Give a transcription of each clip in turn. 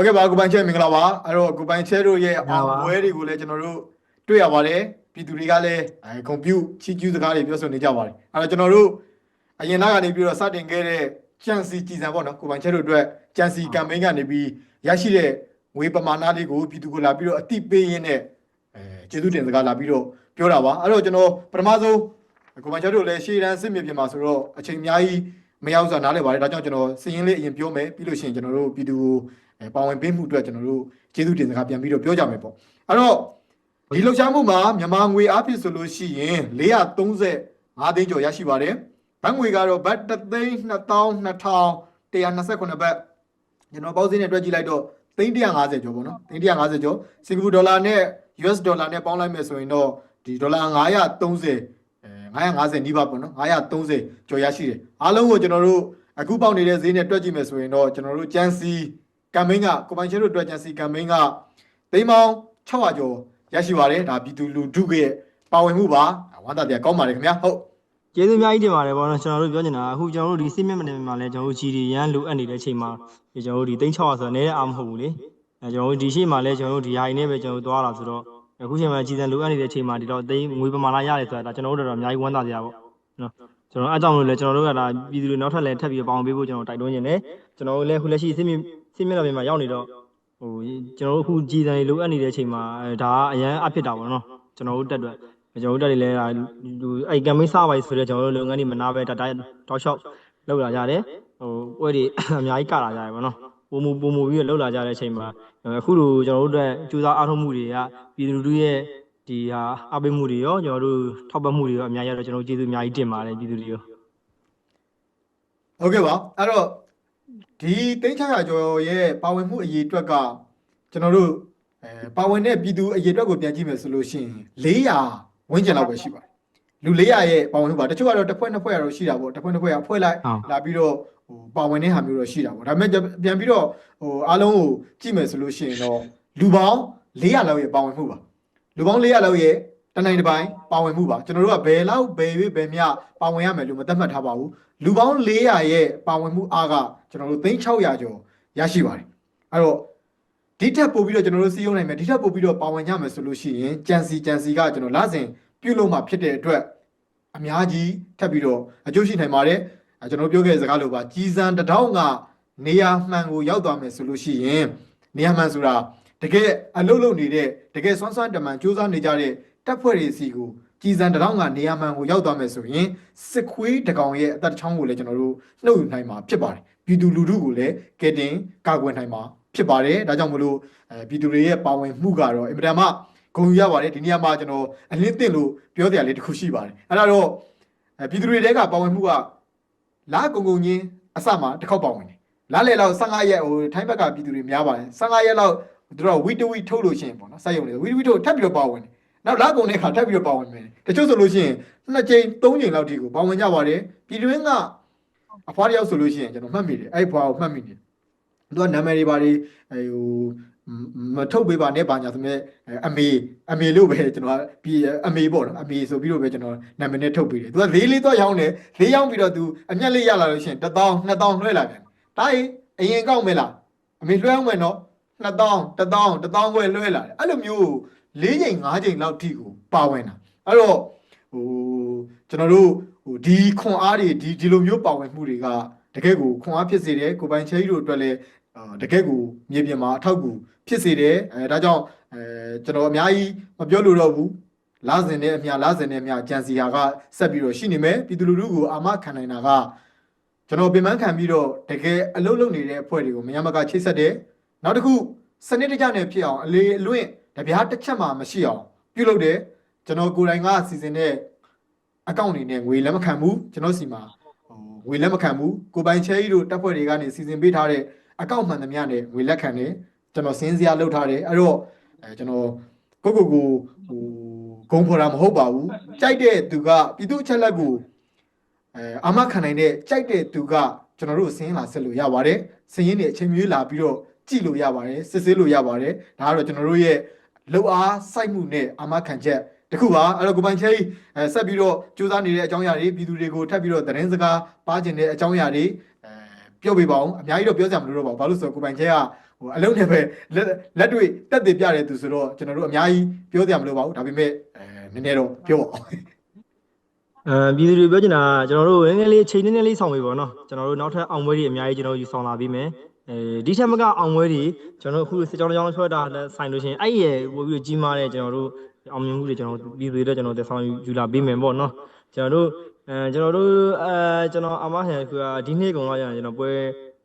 ဟုတ်ကဲ့ပါကိုပိုင်ချဲမင်္ဂလာပါအဲ့တော့ကိုပိုင်ချဲတို့ရဲ့မင်္ဂလာအောင်ပါပွဲတွေကိုလည်းကျွန်တော်တို့တွေ့ရပါတယ်ပြည်သူတွေကလည်းအဲကွန်ပျူချီကျူးစကားတွေပြောဆိုနေကြပါတယ်အဲ့တော့ကျွန်တော်တို့အရင်လကနေပြီးတော့စတင်ခဲ့တဲ့ကြံစီကြည်စံပေါ့နော်ကိုပိုင်ချဲတို့အတွက်ကြံစီကမ်ပိန်းကနေပြီးရရှိတဲ့ငွေပမာဏလေးကိုပြည်သူကိုလာပြီးတော့အတိပေးရင်းနဲ့အဲကျေးဇူးတင်စကားလာပြီးတော့ပြောတာပါအဲ့တော့ကျွန်တော်ပထမဆုံးကိုပိုင်ချဲတို့လည်းရှေ့တန်းစစ်မြေပြင်မှာဆိုတော့အချိန်အများကြီးမရောက်စွာနားလည်ပါတယ်ဒါကြောင့်ကျွန်တော်စည်ရင်းလေးအရင်ပြောမယ်ပြီးလို့ရှိရင်ကျွန်တော်တို့ပြည်သူကိုအဲ ပါဝင်ပေးမှုအတွက်ကျွန်တော်တို့ကျေးဇူးတင်စကားပြန်ပြီးတော့ပြောကြမယ်ပေါ့အဲ့တော့ဒီလှုပ်ရှားမှုမှာမြန်မာငွေအားဖြင့်ဆိုလို့ရှိရင်435သိန်းကျော်ရရှိပါတယ်ဘတ်ငွေကတော့ဘတ်3သိန်း2229ဘတ်ကျွန်တော်ပေါင်းစည်းနဲ့တွက်ကြည့်လိုက်တော့သိန်း150ကျော်ပေါ့နော်သိန်း150ကျော်စင်ကာပူဒေါ်လာနဲ့ US ဒေါ်လာနဲ့ပေါင်းလိုက်မယ်ဆိုရင်တော့ဒီဒေါ်လာ930အဲ950နီးပါးပေါ့နော်930ကျော်ရရှိတယ်အားလုံးကိုကျွန်တော်တို့အခုပေါက်နေတဲ့ဈေးနဲ့တွက်ကြည့်မယ်ဆိုရင်တော့ကျွန်တော်တို့ကျန်းစီ ကမ်ပိန်းကကိုပိုင်ချဲတို့အတွက်ဂျန်စီကမ်ပိန်းကသိန်းပေါင်း600ကျော်ရရှိပါတယ်ဒါပြည်သူလူထုရဲ့ပါဝင်မှုပါဝမ်းသာတရားကောင်းပါတယ်ခင်ဗျာဟုတ်ကျေးဇူးအများကြီးတင်ပါတယ်ဗောနော်ကျွန်တော်တို့ပြောနေတာအခုကျွန်တော်တို့ဒီစစ်မြင့်မနေမှာလဲကျွန်တော်တို့ကြီးဒီရန်လိုအပ်နေတဲ့အချိန်မှာဒီကျွန်တော်တို့ဒီ3600ဆိုတော့နည်းတဲ့အားမဟုတ်ဘူးလေအဲကျွန်တော်တို့ဒီရှိမှလဲကျွန်တော်တို့ဒီဟာရင်းနဲ့ပဲကျွန်တော်တို့သွားတာဆိုတော့အခုချိန်မှာကြီးစံလိုအပ်နေတဲ့အချိန်မှာဒီတော့သိန်းငွေပမာဏရတယ်ဆိုတာဒါကျွန်တော်တို့တော့အများကြီးဝမ်းသာကြပါဗောနော်ကျွန်တော်အားကြောင့်လို့လဲကျွန်တော်တို့ကဒါပြည်သူတွေနောက်ထပ်လဲထပ်ပြီးပေါအောင်ပေးဖို့ကျွန်တော်တိုက်တွန်းနေတယ်ကျွန်တော်တို့လဲခုလက်ရှိစစ်မြင့် စစ်မြင့်တော်ပြင်မှာရောက်နေတော့ဟိုကျွန်တော်တို့အခုကြီးစံလိုအပ်နေတဲ့အချိန်မှာအဲဒါကအရန်အဖြစ်တာဗောနော်ကျွန်တော်တို့တက်အတွက်ကျွန်တော်တို့တက်တွေလဲဒါလူအဲ့ကမ်ပိန်းစပါဆိုတော့ကျွန်တော်တို့လုပ်ငန်းတွေမနာပဲတတိုင်းတောက်လျှောက်လောက်လာကြတယ်ဟိုပွဲတွေအများကြီးကလာကြတယ်ဗောနော်ပုံမူပုံမူပြီးတော့လောက်လာကြတဲ့အချိန်မှာအခုလိုကျွန်တော်တို့အတွက်ကြိုးစားအားထုတ်မှုတွေကပြည်သူလူထုရဲ့ဒီဟာအပိမှုတွေရောကျွန်တော်တို့ထောက်ပံ့မှုတွေရောအများကြီးရတော့ကျွန်တော်တို့ကျေးဇူးအများကြီးတင်ပါတယ်ပြည်သူတွေရောဟုတ်ကဲ့ပါအဲ့တော့ ဒီသိန်း600ကျော်ရဲ့ပါဝင်မှုအရေးအတွက်ကကျွန်တော်တို့အဲပါဝင်တဲ့ပြည်သူအရေးအတွက်ကိုပြန်ကြည့်မယ်ဆိုလို့ရှိရင်400ဝန်းကျင်လောက်ပဲရှိပါတယ်လူ400ရဲ့ပါဝင်မှုပါတချို့ကတော့တစ်ဖွဲ့နှစ်ဖွဲ့ကတော့ရှိတာပေါ့တစ်ဖွဲ့နှစ်ဖွဲ့ကဖွဲ့လိုက်ဟုတ်လာပြီးတော့ဟိုပါဝင်တဲ့ဟာမျိုးတော့ရှိတာပေါ့ဒါပေမဲ့ပြန်ပြီးတော့ဟိုအားလုံးကိုကြည့်မယ်ဆိုလို့ရှိရင်တော့လူပေါင်း400လောက်ရဲ့ပါဝင်မှုပါလူပေါင်း400လောက်ရဲ့ တနိုင်တစ်ပိုင်းပါဝင်မှုပါကျွန်တော်တို့ကဘယ်လောက်ဘယ်ရွေးဘယ်မျှပါဝင်ရမယ်လို့မသတ်မှတ်ထားပါဘူးလူပေါင်း400ရဲ့ပါဝင်မှုအားကကျွန်တော်တို့3600ကျော်ရရှိပါတယ်အဲ့တော့ဒီထက်ပို့ပြီးတော့ကျွန်တော်တို့စီးရုံးနိုင်မယ်ဒီထက်ပို့ပြီးတော့ပါဝင်ကြမယ်ဆိုလို့ရှိရင်ကြံစီကြံစီကကျွန်တော်လစဉ်ပြုတ်လို့မှဖြစ်တဲ့အတွက်အများကြီးထပ်ပြီးတော့အကျိုးရှိနိုင်ပါတယ်အဲကျွန်တော်ပြောခဲ့တဲ့စကားလိုပါကြီးစံတစ်ထောင်ကနေရာမှန်ကိုရောက်သွားမယ်ဆိုလို့ရှိရင်နေရာမှန်ဆိုတာတကယ်အလုပ်လုပ်နေတဲ့တကယ်စွမ်းစွမ်းတမန်စူးစမ်းနေကြတဲ့ တပ်ဖွဲ့တွေစီကိုကြီးစံတစ်ထောင်ကနေရာမှန်ကိုရောက်သွားမယ်ဆိုရင်စစ်ခွေးတကောင်ရဲ့အသက်တစ်ချောင်းကိုလည်းကျွန်တော်တို့နှုတ်ယူနိုင်မှာဖြစ်ပါတယ်ပြည်သူလူထုကိုလည်းကဲတင်ကာကွယ်နိုင်မှာဖြစ်ပါတယ်ဒါကြောင့်မလို့အဲပြည်သူတွေရဲ့ပါဝင်မှုကတော့အင်မတန်မှဂုဏ်ယူရပါတယ်ဒီနေရာမှာကျွန်တော်အလင်းသင့်လို့ပြောတရားလေးတစ်ခုရှိပါတယ်အဲ့ဒါတော့အဲပြည်သူတွေတဲကပါဝင်မှုကလာကုံကုံချင်းအစမှာတစ်ခေါက်ပါဝင်တယ်လာလေလောက်15ရက်ဟိုထိုင်းဘက်ကပြည်သူတွေများပါတယ်15ရက်လောက်သူတို့ဝီတဝီထုတ်လို့ရှိရင်ပေါ့နော်စိုက်ရုံတွေဝီတဝီထုတ်ထပ်ပြီးတော့ပါဝင်တယ် နောက်လာကုံတဲ့ခါထပ်ပြီးတော့ပါဝင်မယ်တချို့ဆိုလို့ရှိရင်နှစ်ကြိမ်သုံးကြိမ်လောက်ဒီကိုပါဝင်ကြပါတယ်ပြည်တွင်းကအဖွားတယောက်ဆိုလို့ရှိရင်ကျွန်တော်မှတ်မိတယ်အဲ့ဖွားကိုမှတ်မိတယ်သူကနာမည်တွေပါတွေအဲဟိုမထုတ်ပေးပါနဲ့ပါညာဆိုမဲ့အမေအမေလို့ပဲကျွန်တော်ပြီးအမေပေါ့နော်အမေဆိုပြီးတော့ပဲကျွန်တော်နာမည်နဲ့ထုတ်ပေးတယ်သူကလေးလေးတော့ရောင်းတယ်လေးရောင်းပြီးတော့သူအမျက်လေးရလာလို့ရှိရင်1000 2000လွှဲလာပြန်ဒါရင်အရင်ကောက်မယ်လားအမေလွှဲအောင်မယ်နော်2000 1000 1000ခွဲလွှဲလာတယ်အဲ့လိုမျိုး ၄ချိန်၅ချိန်လောက်ထိကိုပါဝင်တာအဲ့တော့ဟိုကျွန်တော်တို့ဟိုဒီခွန်အားတွေဒီဒီလိုမျိုးပါဝင်မှုတွေကတကယ့်ကိုခွန်အားဖြစ်စေတယ်ကိုပိုင်ချဲကြီးတို့အတွက်လည်းအာတကယ့်ကိုမြေပြင်မှာအထောက်အကူဖြစ်စေတယ်အဲဒါကြောင့်အဲကျွန်တော်အများကြီးမပြောလို့တော့ဘူးလာစင်နဲ့အမြလာစင်နဲ့အမြကြံစီဟာကဆက်ပြီးတော့ရှိနေမယ်ပြည်သူလူထုကိုအာမခံနိုင်တာကကျွန်တော်ပြင်ပန်းခံပြီးတော့တကယ်အလုပ်လုပ်နေတဲ့အဖွဲ့တွေကိုမယမကချိတ်ဆက်တယ်နောက်တစ်ခုစနစ်တကျနဲ့ဖြစ်အောင်အလေအလွင့် တပြားတစ်ချက်မှမရှိအောင်ပြုလုပ်တယ်ကျွန်တော်ကိုယ်တိုင်ကစီစဉ်တဲ့အကောင့်အနေနဲ့ငွေလက်မခံဘူးကျွန်တော်စီမှာဟိုငွေလက်မခံဘူးကိုပိုင်ချဲကြီးတို့တပ်ဖွဲ့တွေကနေစီစဉ်ပေးထားတဲ့အကောင့်မှန်သမျှနဲ့ငွေလက်ခံတယ်ကျွန်တော်စင်းစရာလုပ်ထားတယ်အဲ့တော့အဲကျွန်တော်ကိုကိုကိုဟိုဂုံဖော်တာမဟုတ်ပါဘူးကြိုက်တဲ့သူကပြည်သူအချက်လက်ကိုအဲအာမခံနိုင်တဲ့ကြိုက်တဲ့သူကကျွန်တော်တို့စင်းလာဆက်လို့ရပါတယ်စင်းရင်းတွေအချိန်မျိုးလာပြီးတော့ကြည့်လို့ရပါတယ်စစ်ဆေးလို့ရပါတယ်ဒါကတော့ကျွန်တော်တို့ရဲ့ လောက်အားစိုက်မှုနဲ့အာမခံချက်တခုပါအဲ့တော့ကိုပိုင်ချဲကြီးအဲဆက်ပြီးတော့စူးစမ်းနေတဲ့အကြောင်းအရာတွေပြည်သူတွေကိုထပ်ပြီးတော့သတင်းစကားပါကျင်တဲ့အကြောင်းအရာတွေအဲပြောပြပါအောင်အများကြီးတော့ပြောစရာမလိုတော့ပါဘူးဘာလို့လဲဆိုတော့ကိုပိုင်ချဲကဟိုအလုံးနဲ့ပဲလက်လက်တွေ့တက်တည်ပြတဲ့သူဆိုတော့ကျွန်တော်တို့အများကြီးပြောကြမလို့ပါဘူးဒါပေမဲ့အဲနည်းနည်းတော့ပြောပါအောင်အဲပြည်သူတွေပြောချင်တာကကျွန်တော်တို့ငယ်ငယ်လေးအချိန်နည်းနည်းလေးဆောင်ပေးပါတော့ကျွန်တော်တို့နောက်ထပ်အောင်ပွဲတွေအများကြီးကျွန်တော်တို့ယူဆောင်လာပြီးမယ် အဲဒီထက်မကအောင်ပွဲတွေကျွန်တော်တို့အခုစစ်ကြောင်းတစ်ကြောင်းဆွဲတာလည်းဆိုင်လို့ရှိရင်အဲ့ဒီရဲ့ပို့ပြီးကြီးမားတဲ့ကျွန်တော်တို့အောင်မြင်မှုတွေကျွန်တော်တို့ပြည်သူတွေတော့ကျွန်တော်တို့ဆောင်ယူလာပေးမယ်ပေါ့နော်ကျွန်တော်တို့အဲကျွန်တော်တို့အဲကျွန်တော်အမဟန်ကဒီနေ့ကုန်တော့ကျွန်တော်ပွဲ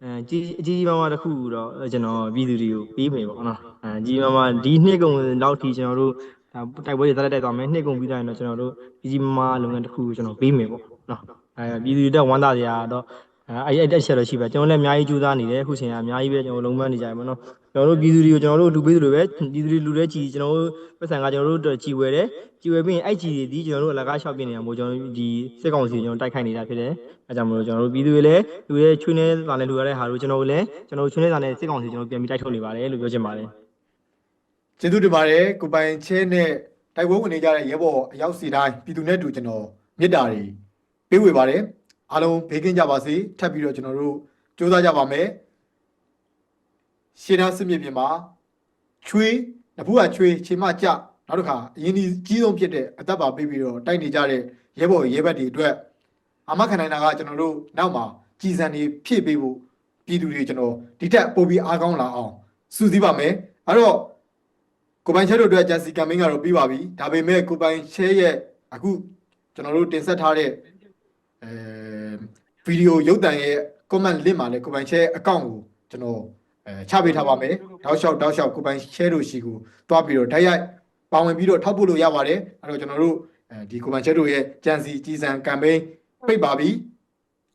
အဲကြီးအကြီးကြီးမားမားတစ်ခုတော့ကျွန်တော်ပြည်သူတွေကိုပေးမယ်ပေါ့နော်အဲကြီးမားမားဒီနေ့ကုန်လောက်ထိကျွန်တော်တို့ဒါတိုက်ပွဲတွေတက်တက်သွားမယ်နှိပ်ကုန်ပြီးတိုင်းတော့ကျွန်တော်တို့ပြည်ကြီးမားလုပ်ငန်းတစ်ခုကိုကျွန်တော်ပေးမယ်ပေါ့နော်အဲပြည်သူတွေတက်ဝမ်းသာစရာတော့ အဲအဲ့အဲ့တက်ချက်တော့ရှိပဲကျွန်တော်လည်းအများကြီးကြိုးစားနေတယ်အခုချိန်ကအများကြီးပဲကျွန်တော်လုံးပန်းနေကြတယ်ပေါ့နော်ကျွန်တော်တို့ပြည်သူတွေကိုကျွန်တော်တို့လူပေးသလိုပဲပြည်သူတွေလူတဲ့ကြီးကျွန်တော်တို့ပတ်စံကကျွန်တော်တို့ကြီးဝယ်တယ်ကြီးဝယ်ပြီးရင်အဲ့ကြီးတွေဒီကျွန်တော်တို့အလကားရှောက်ပြနေရမို့ကျွန်တော်တို့ဒီစစ်ကောင်စီကျွန်တော်တိုက်ခိုက်နေတာဖြစ်တယ်အဲကြောင့်မလို့ကျွန်တော်တို့ပြည်သူတွေလည်းလူရဲ့ချွေးနေစာနဲ့လူရတဲ့ဟာတို့ကျွန်တော်တို့လည်းကျွန်တော်တို့ချွေးနေစာနဲ့စစ်ကောင်စီကျွန်တော်ပြန်ပြီးတိုက်ထုတ်နေပါတယ်လို့ပြောချင်ပါတယ်ကျေးဇူးတင်ပါတယ်ကိုပိုင်ချဲနဲ့တိုက်ပွဲဝင်နေကြတဲ့ရဲဘော်အရောက်စီတိုင်းပြည်သူနဲ့တူကျွန်တော်မေတ္တာတွေပေးဝေပါတယ် အားလုံးဘေးကင်းကြပါစေထပ်ပြီးတော့ကျွန်တော်တို့ကြိုးစားကြပါမယ်ရှင်းသားစစ်မြေပြင်မှာချွေးနဖူးကချွေးခြေမကြနောက်တစ်ခါအရင်ဒီကြီးဆုံးဖြစ်တဲ့အသက်ပါပေးပြီးတော့တိုက်နေကြတဲ့ရဲဘော်ရဲဘက်တွေအတွက်အာမခံနိုင်တာကကျွန်တော်တို့နောက်မှာကြည်စံတွေဖြည့်ပေးဖို့ပြည်သူတွေကျွန်တော်ဒီထက်ပိုပြီးအားကောင်းလာအောင်စူးစီးပါမယ်အဲ့တော့ကိုပိုင်ချဲတို့အတွက်ဂျန်စီကမ်ပိန်းကတော့ပြီးပါပြီဒါပေမဲ့ကိုပိုင်ချဲရဲ့အခုကျွန်တော်တို့တင်ဆက်ထားတဲ့အဲ ဗီဒီယိုရုပ်သံရဲ့ comment link မှာလည်းကိုပိုင်ချဲအကောင့်ကိုကျွန်တော်အဲချပေးထားပါမယ်တောက်လျှောက်တောက်လျှောက်ကိုပိုင်ချဲတို့ရှိကိုတွားပြီးတော့ဓာတ်ရိုက်ပါဝင်ပြီးတော့ထောက်ပို့လို့ရပါတယ်အဲ့တော့ကျွန်တော်တို့အဲဒီကိုပိုင်ချဲတို့ရဲ့ဂျန်စီကြီးစံကမ်ပိန်းပိတ်ပါပြီ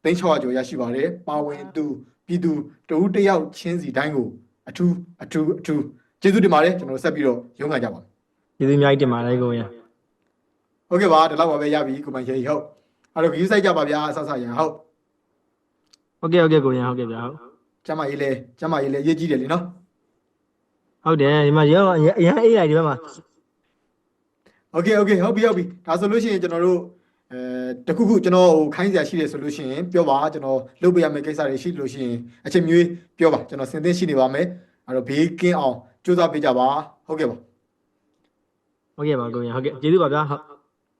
သိန်း600ကျော်ရရှိပါတယ်ပါဝင်သူပြည်သူတဦးတစ်ယောက်ချင်းစီတိုင်းကိုအထူးအထူးအထူးကျေးဇူးတင်ပါတယ်ကျွန်တော်တို့ဆက်ပြီးတော့ရုံးကန်ကြပါမယ်ပြည်သူအများကြီးတင်ပါတယ်ကိုရဟုတ်ကဲ့ပါဒီလောက်ပါပဲရပြီကိုပိုင်ချေဟုတ် အဲ့တော့ view site ကြပါဗျာအဆဆရန်ဟုတ် ဟုတ်ကဲ့ဟုတ်ကဲ့ကိုရဟုတ်ကဲ့ဗျာဟုတ် ကျမကြီးလဲကျမကြီးလဲရေးကြည့်တယ်လीနော် ဟုတ်တယ်ဒီမှာရောအရင်အေးလိုက်ဒီဘက်မှာ โอเคโอเคဟုတ်ပြီဟုတ်ပြီဒါဆိုလို့ရှိရင်ကျွန်တော်တို့အဲတခုခုကျွန်တော်ဟိုခိုင်းစရာရှိတယ်ဆိုလို့ရှိရင်ပြောပါကျွန်တော်လုပ်ပေးရမယ့်ကိစ္စတွေရှိလို့ရှိရင်အချိန်မျိုးပြောပါကျွန်တော်စင်သင်းရှိနေပါမယ်အဲ့တော့ဘေးကင်းအောင်ကြိုးစားပေးကြပါဟုတ်ကဲ့ပါ ဟုတ်ကဲ့ပါကိုရဟုတ်ကဲ့ကျေးဇူးပါဗျာဟုတ်